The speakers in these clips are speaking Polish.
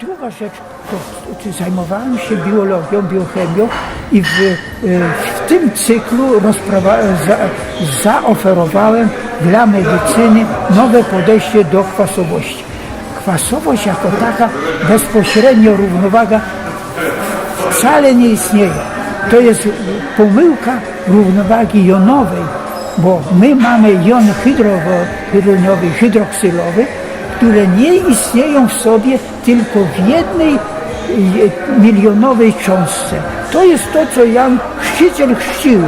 Druga rzecz, to, zajmowałem się biologią, biochemią i w, e, w tym cyklu za, zaoferowałem dla medycyny nowe podejście do kwasowości. Kwasowość jako taka bezpośrednio równowaga wcale nie istnieje. To jest pomyłka równowagi jonowej, bo my mamy jon hydrowo- hydroniowy, hydroksylowy, które nie istnieją w sobie tylko w jednej milionowej cząstce. To jest to, co Jan Chrzciciel chrzcił.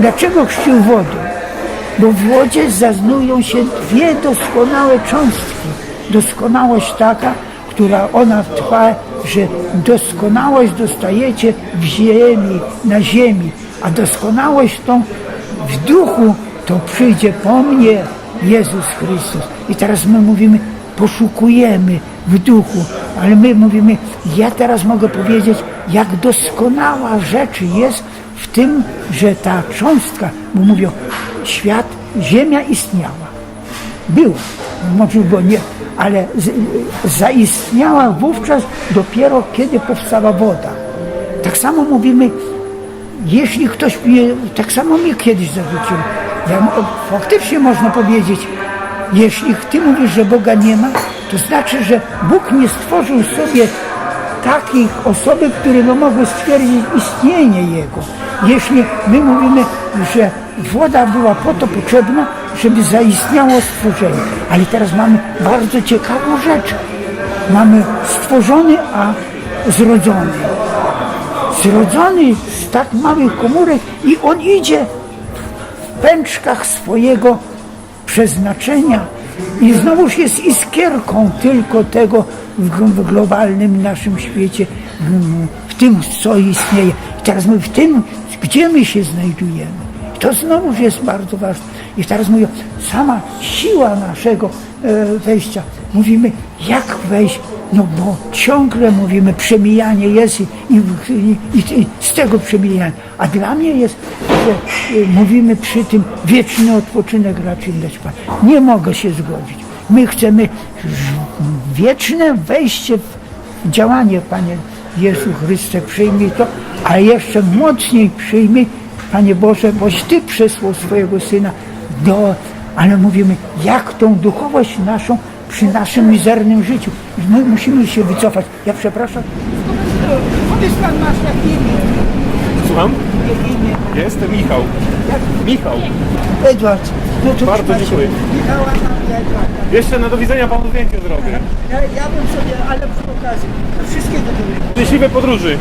Dlaczego chrzcił wodą? Bo w wodzie znajdują się dwie doskonałe cząstki. Doskonałość taka, która ona trwa, że doskonałość dostajecie w ziemi, na ziemi, a doskonałość tą w duchu to przyjdzie po mnie Jezus Chrystus. I teraz my mówimy, poszukujemy w duchu, ale my mówimy, ja teraz mogę powiedzieć, jak doskonała rzecz jest w tym, że ta cząstka, bo mówią, świat, ziemia istniała była, może go nie, ale zaistniała wówczas dopiero kiedy powstała woda. Tak samo mówimy, jeśli ktoś pije, tak samo mnie kiedyś zarzucił. Ja, faktycznie można powiedzieć, jeśli ty mówisz, że Boga nie ma, to znaczy, że Bóg nie stworzył sobie takich osoby, które by mogły stwierdzić istnienie Jego. Jeśli my mówimy, że woda była po to potrzebna, żeby zaistniało stworzenie. Ale teraz mamy bardzo ciekawą rzecz. Mamy stworzony, a zrodzony. Zrodzony z tak małych komórek i on idzie w pęczkach swojego przeznaczenia i znowuż jest iskierką tylko tego w, globalnym naszym świecie, w, tym, co istnieje. I teraz my w tym, gdzie my się znajdujemy. I to znowuż jest bardzo ważne. I teraz mówię, sama siła naszego e, wejścia. Mówimy, jak wejść, no bo ciągle mówimy, przemijanie jest i, i, i, i z tego przemijania. A dla mnie jest, mówimy przy tym wieczny odpoczynek raczej dać Pan. Nie mogę się zgodzić. My chcemy wieczne wejście w działanie, Panie Jezu Chryste, przyjmij to, a jeszcze mocniej przyjmij, Panie Boże, boś Ty przesłał swojego Syna do, ale mówimy, jak tą duchowość naszą przy naszym mizernym życiu. My musimy się wycofać. Ja przepraszam. Powiedz Pan masz. Słucham? Jestem Michał. Michał. Edward. No to Bardzo przepraszam. dziękuję. Michała mam i Edwarda. Jeszcze na do widzenia panu zdjęcie zrobię. Ja, ja bym sobie, ale przy okazji, wszystkiego dobrego. Szczęśliwe podróży.